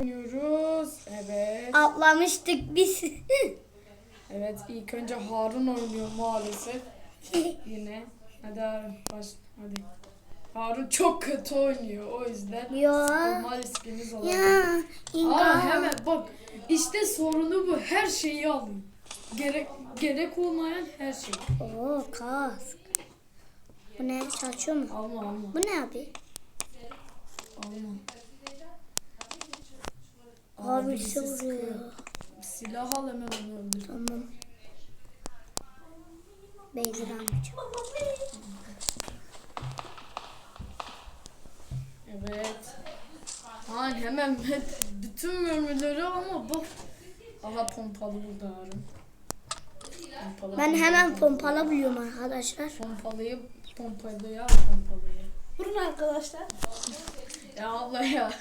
Oynuyoruz. Evet. Atlamıştık biz. Evet ilk önce Harun oynuyor maalesef. Yine. Hadi Harun baş. Hadi. Harun çok kötü oynuyor o yüzden. Ya. Sıkılma riskiniz olabilir. ya. Aa hemen bak işte sorunu bu her şeyi alıyor. Gerek gerek olmayan her şey. Oo kask. Bu ne? Çalışıyor mu? Alma alma Bu ne abi? alma. Abi birisi vuruyor. Silah al hemen onu öldür. Tamam. Beyzir almayacağım. Evet. Ha hemen bütün mermileri ama bak. Aha pompalı burada Harun. Pompalı, Ben hemen pompala buluyorum arkadaşlar. Pompalıyı al pompalıyı. Vurun arkadaşlar. Ya Allah ya.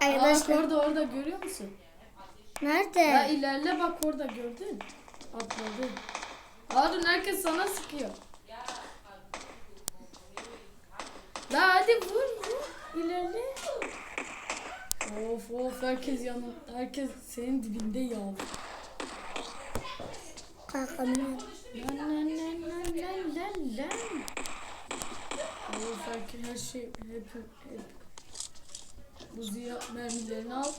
Aa, Arkadaşlar orada orada görüyor musun? Ya nerede? ilerle bak orada gördün. Atladı. Harun herkes sana sıkıyor. La hadi vur vur. İlerle. Of of herkes yanı herkes senin dibinde ya. Kalkamıyorum. Lan lan lan lan lan lan lan. Of herkes her şey hep hep. Bu ziya mermilerini al.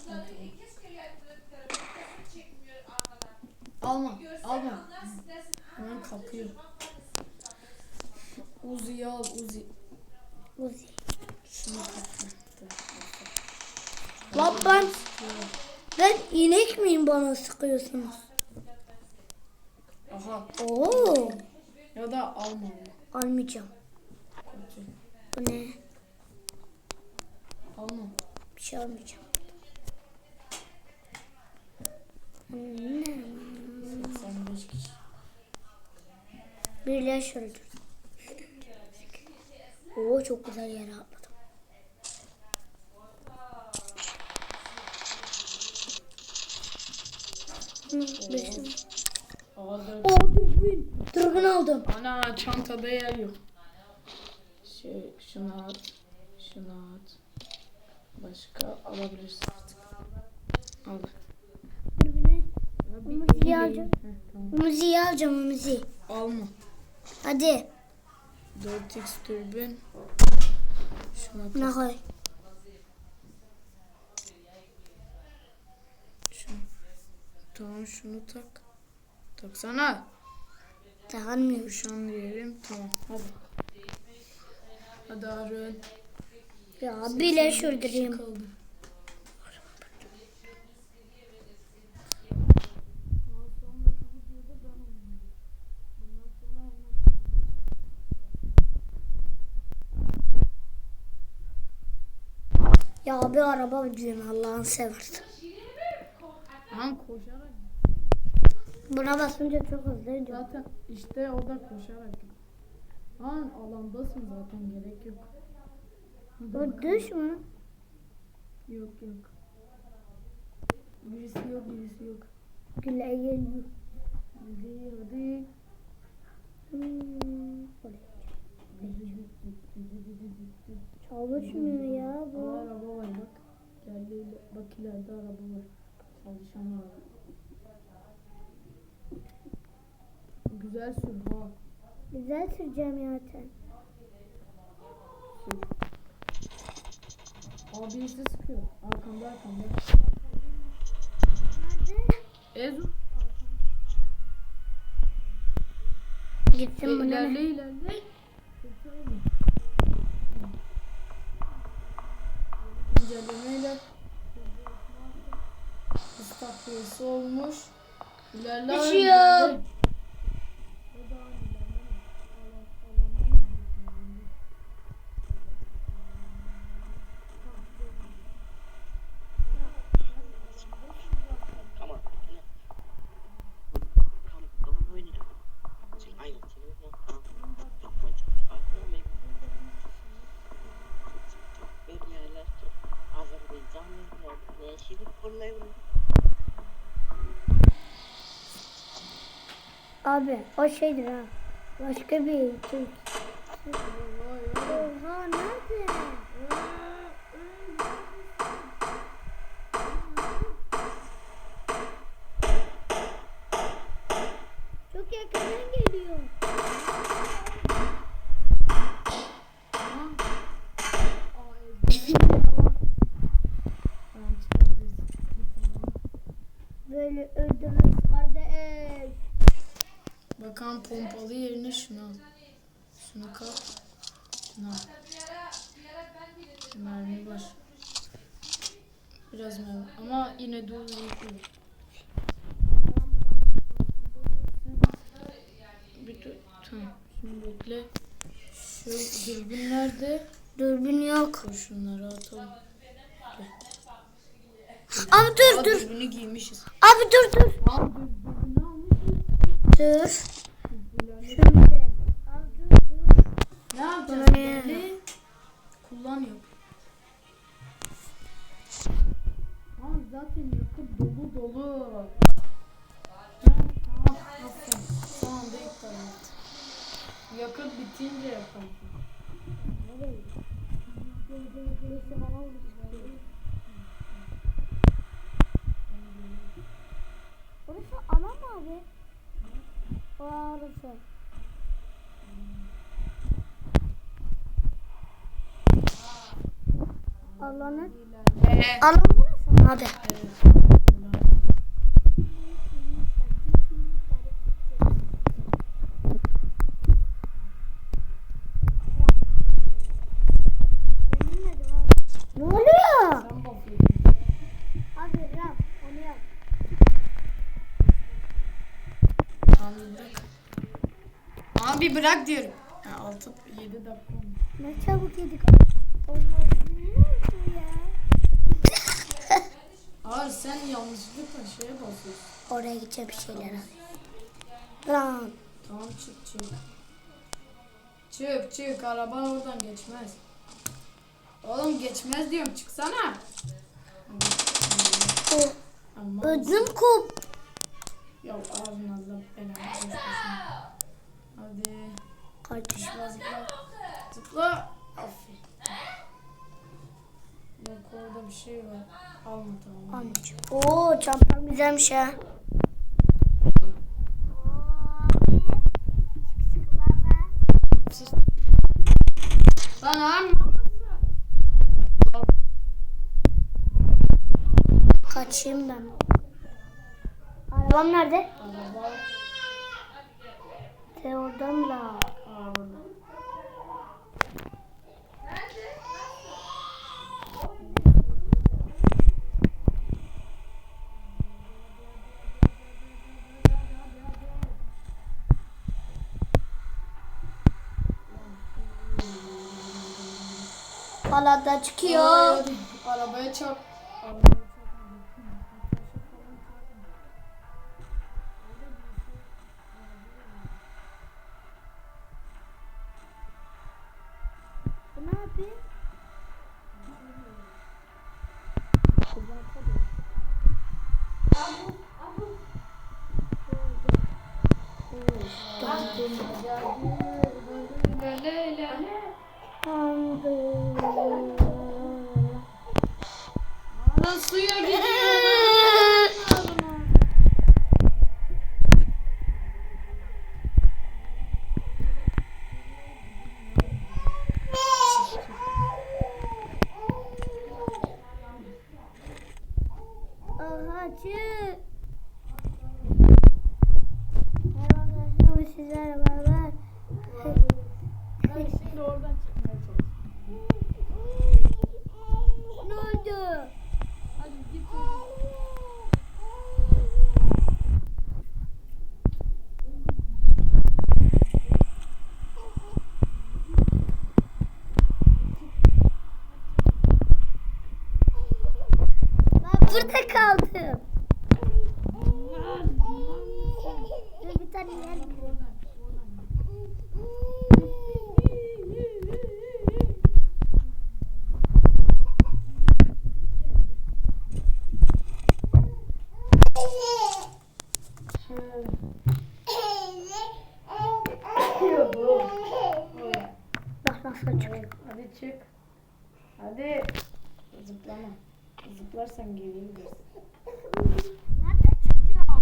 Alma, alma. Hemen kapıyor. Uzi'yi al, Uzi. Uzi. Şunu. Lan ben, ben inek miyim bana sıkıyorsunuz? Aha. Oo. Ya da alma. Almayacağım. Bu ne? Alma. Bir şey almayacağım. Hmm, 85 kişi. Bir leş öldürdüm. Oo çok güzel yere atladım. Beşim. Oo dürbün. Dürbün aldım. Ana çantada yer yok. Şey, şunu at. Şunu at. Başka alabilirsin artık. Al. Bir Müziği alacağım. tamam. Müziği alacağım müziği. Alma. Hadi. 4x türbün. Şuna Ne tak. koy. Şunu. Tamam şunu tak. Taksana. Dayanmıyor. Şu an diyelim. Tamam hadi. Hadi Harun. Ya öldüreyim. kaldı. Ya bir araba öldüreyim Allah'ını seversen. Lan koşarak. Buna basınca çok hızlı gidiyor. Zaten işte o da koşarak. Lan alandasın zaten gerek yok. Bakalım. düş mü? Yok yok. Birisi yok birisi yok. Güle geliyor. Hadi hadi. Hmm. Çalışmıyor ya Aa, bu. araba var bak. Geldi bak ileride araba var. Çalışan araba. Güzel sür ha. Güzel süreceğim zaten. Sür. Aa birisi sıkıyor. Arkamda arkamda. Ezu. Gitsin E, buna ne? ilerle. İncelemeyle takviyesi olmuş. İlerle. Düşüyor. Abi o şeydir ha. Başka bir Türk. Oha nerede? böyle öldürürüz kardeş. Bakalım pompalı yerine şunu al. Şunu kap. Şunu al. Mermi var. Biraz mermi. Ama yine dur. Bir dur. Tamam. Şimdi bekle. Şu dürbün nerede? Dürbün yok. Dur şunları atalım. Abi dur Aa, dur. dürbünü giymişiz. Abi dur dur. Abi dur Ne yapacağız? Bu ne? Belli. Kullanıyor. Ama zaten yakıt dolu dolu. Ha, tamam, aferin. Son. Yakıt bitince yapalım. Orası alan mı abi? Orası. Alanın Ee, alan burası mı? Hadi. Ne oluyor? Abi rap onu yap. Tamam bırak. Abi bırak diyorum. Ha, 6 7 dakika olmuş. Ne çabuk yedik. Olmaz. Ne oldu ya? Abi sen yanlışlıkla şeye basıyorsun. Oraya gideceğim bir şeyler al. Lan. Tamam çık çık. Çık çık araba oradan geçmez. Oğlum geçmez diyorum çıksana. O ödüm kop. ya ağzın belanı versin. Hadi Kardeşim. zıpla zıpla. Zıpla. Aferin. Bak orada bir şey var. Alma tamam. Amca. Oo çantam güzelmiş ha. Lan. Kaçayım ben. Arabam nerede? Araba. Te oradan da. Aa, orada. Hala da çıkıyor. Hadi, Arabaya çarp. Suya gidiyor. Aha çık. Merhaba arkadaşlar sizlerle beraber. Ben şimdi oradan çıkmaya çalışıyorum. Ne oldu? Hadi git. Ben burada kaldım. Bir tane yer bulayım. Bak nasıl çıkıyor. Hadi çık. Hadi. Zıplama. Zıplarsan geriye gidersin. Nerede çıkıyor? Allah.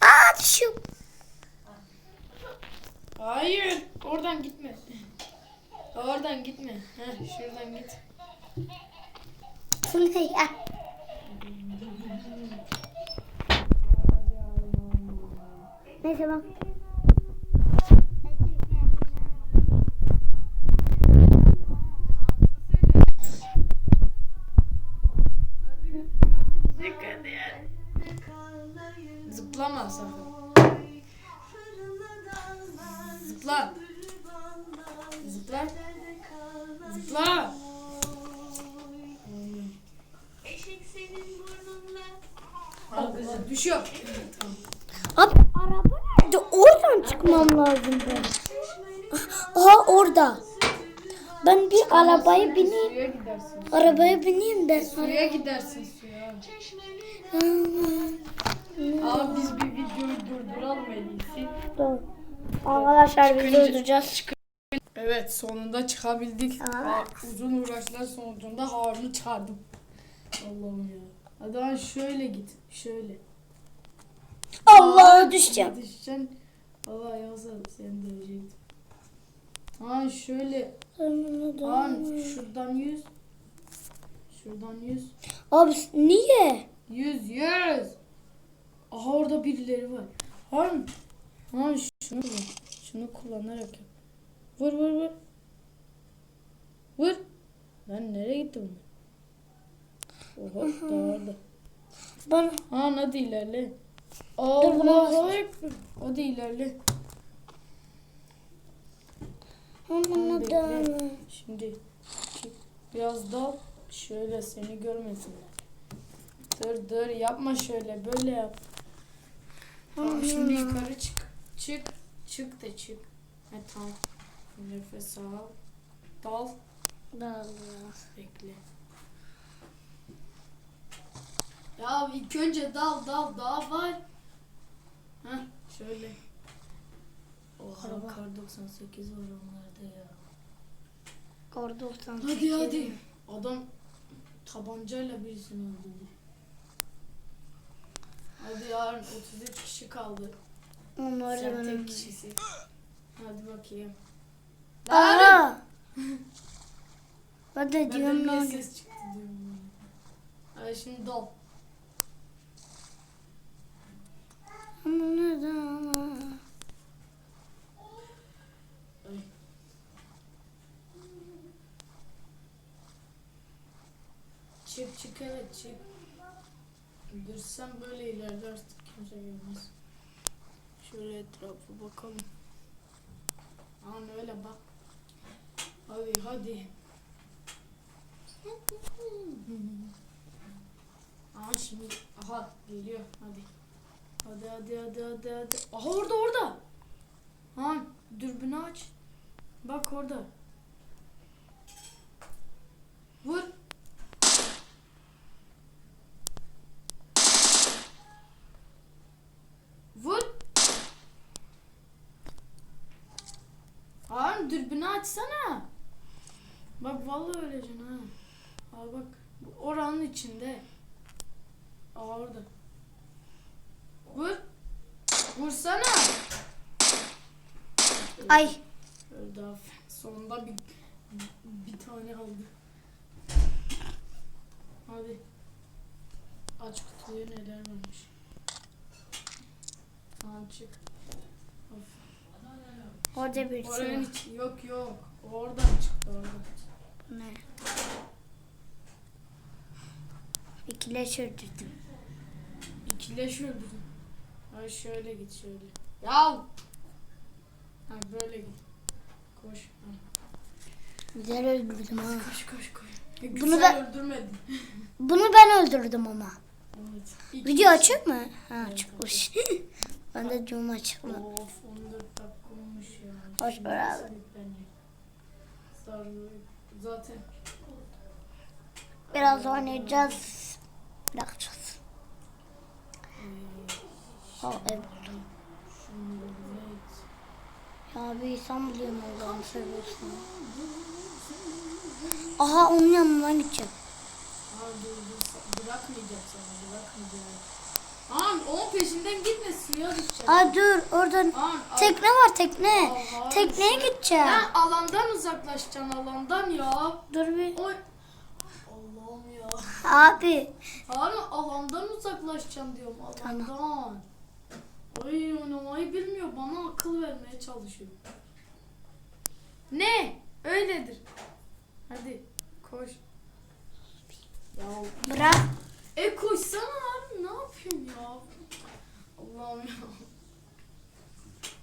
Aa düşüyor. Hayır. Oradan gitme. Oradan gitme. Heh, şuradan git. Ne ya? Neyse bak. Zıplama sakın. Zıpla. Zıpla. Zıpla. Kızım düşüyor. Tamam. Abi araba nerede? Oradan çıkmam lazım ben. Aha orada. Ben bir arabaya bineyim. Suya gidersin. Arabaya bineyim de. Suya gidersin suya. Abi biz bir videoyu durduralım en iyisi. Dur. Arkadaşlar biz Çıkınca- duracağız. Evet sonunda çıkabildik. Aa, Uzun uğraşlar sonucunda Harun'u çağırdım. Allah'ım ya. Hadi lan şöyle git. Şöyle. Allah'a Aa, düşeceğim. Düşeceksin. Allah yoksa seni dövecektim. Ha şöyle. Ha şuradan yüz. Şuradan yüz. Abi niye? Yüz yüz. Aha orada birileri var. Harun. Harun şunu kullan. Şunu kullanarak yap. Vur vur vur. Vur. Lan nereye gitti bunlar? Oha da orada. Bana Ha hadi ilerle. Allah ekber. Hadi ilerle. Aman Bekle. Şimdi çık. biraz dal. Şöyle seni görmesinler. Dur dur yapma şöyle böyle yap. Tamam şimdi yukarı çık. Çık. Çık da çık. Ha tamam. Nefes al. Dal. Allah. Bekle. Ya ilk önce dal dal daha var. Heh şöyle. Oha kar 98 var onlarda ya. Orada olsan. Hadi hadi. Adam tabancayla birisini öldürdü. Hadi yarın 33 kişi kaldı. Onlar Sen tek kişisin. Hadi bakayım. Aa! Ben de diyorum bir lan. ses çıktı diyorum. Hadi şimdi dal. Aman Allah'ım. Ay. Çık çık evet çık. Dur sen böyle ileride artık kimse gelmez. Şöyle etrafa bakalım. Aman öyle bak. Hadi hadi. Aha şimdi aha geliyor hadi. Hadi hadi hadi hadi hadi. Aha orada orada. Ha dürbünü aç. Bak orada. Vur. Vur. Harun dürbünü açsana. Bak vallahi öleceksin ha. Aa bak oranın içinde. Aa orada. Vur. Vursana. Ay. Öldü aferin. Sonunda bir, bir tane aldı. Hadi. Aç kutuyu neler varmış. Tamam çık. Orada bir şey Oranın içi yok yok. Oradan çıktı oradan. Ne? İkileş öldürdüm. İkileş öldürdüm. Ay şöyle git şöyle. Yav. Ha böyle git. Koş. Ha. Güzel öldürdüm ha. Koş koş koş. E, Bunu güzel ben- öldürmedin. Bunu ben öldürdüm ama. Evet. İlk- Video açık mı? Ha Evet, açıkmış. ben de cuma açık mı? Of 14 dakika olmuş ya. Hoş. Sarı- Zaten Biraz oynayacağız. Bırakacağız. eee, Ha evet. Ya bir insan bulayım Allah'ını seviyorsan. Aha onun yanından gideceğim. Aa, dur, dur, bırakmayacak sana bırakmayacak. An onun peşinden gitme suya düşecek. Aa dur oradan An, al- tekne var tekne. Aa, Tekneye şu- gideceğim. Lan alandan uzaklaşacaksın alandan ya. Dur bir. Oy. Allah'ım ya. Abi. Harun alandan uzaklaşacaksın diyorum alandan. Ay oynamayı bilmiyor bana akıl vermeye çalışıyor. Ne? Öyledir. Hadi koş. Ya Bırak. e koşsana ya? Allah'ım ya.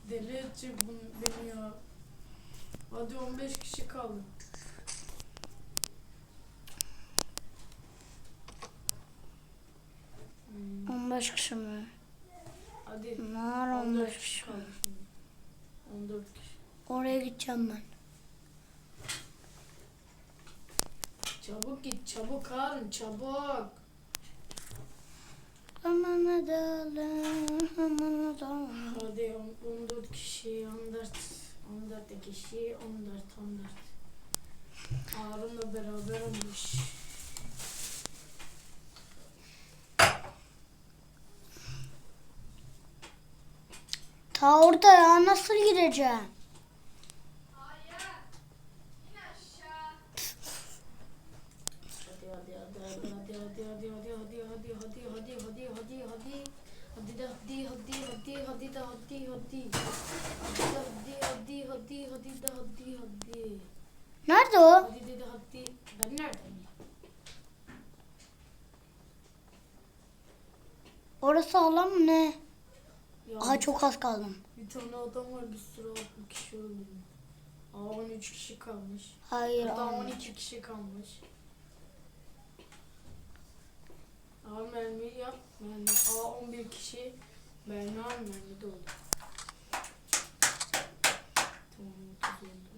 Deli edecek bunu, beni ya. Hadi 15 kişi kaldı. Hmm, 15 kişi mi? hadi. Var 14 15 kişi kişi. kaldı şimdi. 14 kişi. Oraya gideceğim ben. Çabuk git çabuk Harun çabuk. Aman adalım, aman adalım. Hadi on- 14 kişi 14 14 kişi 14 14. Harun'la beraber olmuş. Ta orada ya nasıl gideceğim? De hadi hadi hadi hadi de hadi hadi hadi hadi hadi hadi de hadi hadi Nerede o? hadi de hadi ben neredeyim? Orası alan mı ne? Ya Aha çok az kaldım. bir tane adam var bir sürü altı kişi öldü. Aa 13 kişi kalmış. Hayır almadım. 12 kişi kalmış. Aa mermi yap. Mermi. Aa 11 kişi. Mermi al mermi doldu. Tamam 30 oldu.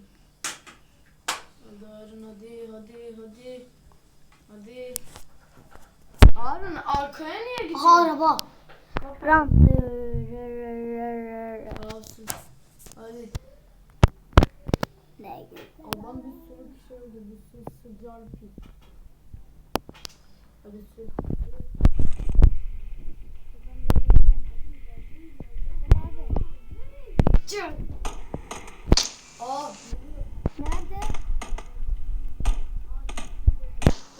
Hadi Harun hadi hadi hadi. Hadi. Harun arkaya niye gidiyorsun? Araba. Ram. Olsun. Hadi. Ne? Adam bir sürü kişi öldü. Bir sürü sıcak. Hadi sür. Çık. Aa, Nerede?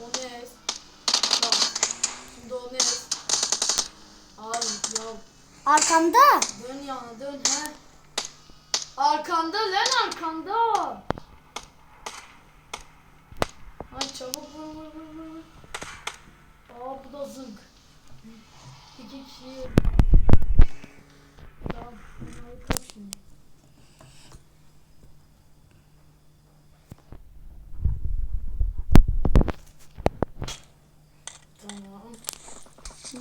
o ne? Bak. Şimdi o ne? Abi ya Arkamda. dön yana dön he. Arkanda lan arkanda. Hadi çabuk vur vur vur vur. Aa bu da zınk. İki kişi. Şimdi. Tamam.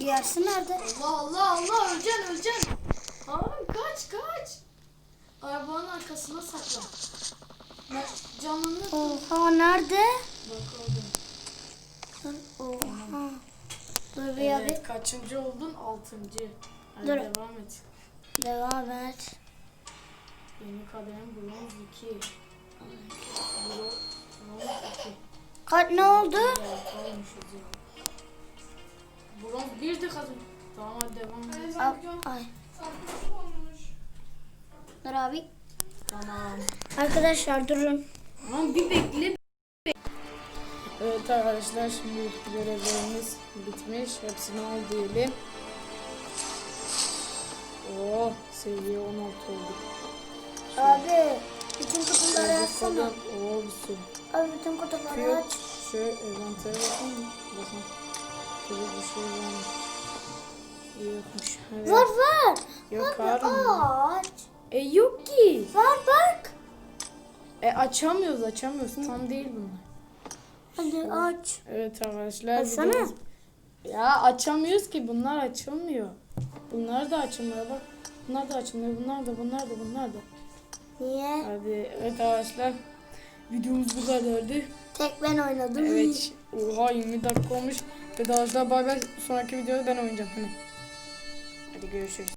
Diğersi nerede? Allah Allah Allah öleceksin öleceksin. Harun kaç kaç. Arabanın arkasına sakla. Ne, canını Oha nerede? Bak orada. Oha. Dur bir Evet, evet. kaçıncı oldun? Altıncı. Hadi Dur. devam et. Devam et. Yeni kadem bronz 2. Bronz, bronz 2. Kaç ne oldu? Bronz 1'di kadın. Tamam hadi devam et. Ay. Dur abi. Tamam. Arkadaşlar durun. Tamam bir bekle. Evet arkadaşlar şimdi görevlerimiz bitmiş. Hepsini al diyelim. Oh seviye 16 olduk. Abi bütün kutuları açsana. Oo bir sürü. Abi bütün kutuları aç. Şöyle envantere bakayım mı? Bakın. Şöyle bir şey varmış. Yokmuş. Evet. Var var. Yok Abi Harun. aç. E yok ki. Var bak. E açamıyoruz açamıyoruz. Tam değil bunlar. Hadi aç. Evet arkadaşlar. Açsana. Ya açamıyoruz ki bunlar açılmıyor. Bunlar da açılmıyor bak. Bunlar da açılmıyor. Bunlar da bunlar da bunlar da. Niye? Hadi evet arkadaşlar. Videomuz bu kadardı. Tek ben oynadım. Evet. Oha 20 dakika olmuş. Ve daha bay bay. Sonraki videoda ben oynayacağım. Hadi görüşürüz.